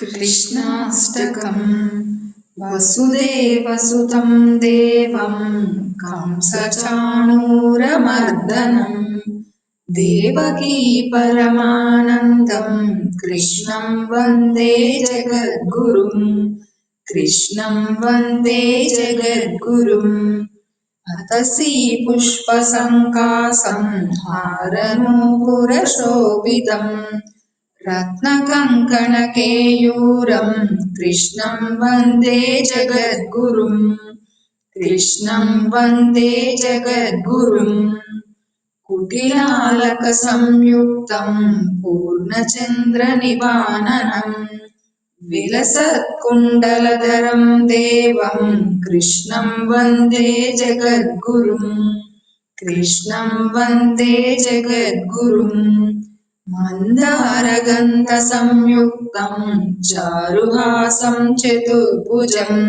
कृष्णाष्टकम्। वसुदेवसुतं देवं कंसचाणूरमर्दनम्। देवकी परमानन्दं कृष्णं वन्दे जगद्गुरुम्। कृष्णं वन्दे जगद्गुरुम्। अतसि पुष्पसङ्कासं हारनूपुरशोभितम् रत्नकङ्कणकेयूरं कृष्णं वन्दे जगद्गुरुम् कृष्णं वन्दे जगद्गुरुम्। कुटिलालकसंयुक्तं पूर्णचन्द्रनिवाननम् विलसत्कुण्डलधरं देवं कृष्णं वन्दे जगद्गुरुम् कृष्णं वन्दे जगद्गुरुम् मन्दारगन्धसंयुक्तं चारुहासं चतुर्भुजम्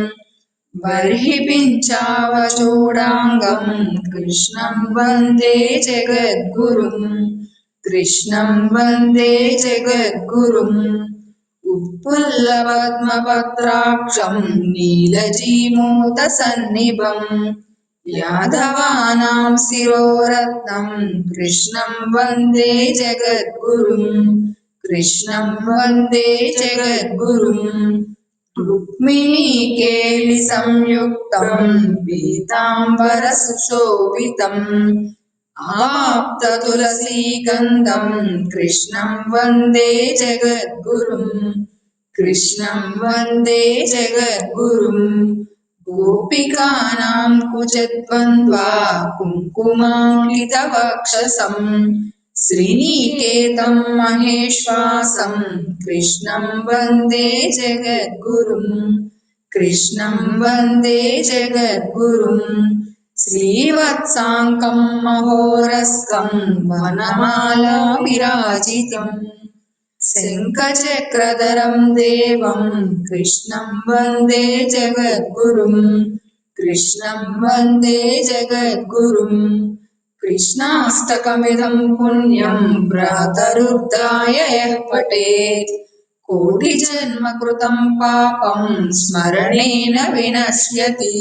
बर्हिपिञ्चावचूडाङ्गं कृष्णं वन्दे जगद्गुरुम् कृष्णं वन्दे जगद्गुरुम् उत्पुल्लपद्मपत्राक्षं नीलजीमूतसन्निभम् यादवानां शिरोरत्नं कृष्णं वन्दे जगद्गुरुम् कृष्णं वन्दे जगद्गुरुम् रुक्मिणीकेलिसंयुक्तं पीताम्बरसुशोभितम् आप्ततुलसीगन्धं कृष्णं वन्दे जगद्गुरुम् कृष्णं वन्दे जगद्गुरुम् गोपिकानां कुचद्वन्द्वा कुङ्कुमाङ्कितवक्षसम् श्रीनिकेतं महेश्वासं कृष्णं वन्दे जगद्गुरुम् कृष्णं वन्दे जगद्गुरुम् श्रीवत्साङ्कं महोरस्कं वनमाला विराजितम् शङ्खचक्रधरं देवं कृष्णं वन्दे जगद्गुरुम् कृष्णं वन्दे जगद्गुरुम् कृष्णाष्टकमिदं पुण्यं भ्रातरुद्धाय यः पठेत् कोटिजन्मकृतं पापं स्मरणेन विनश्यति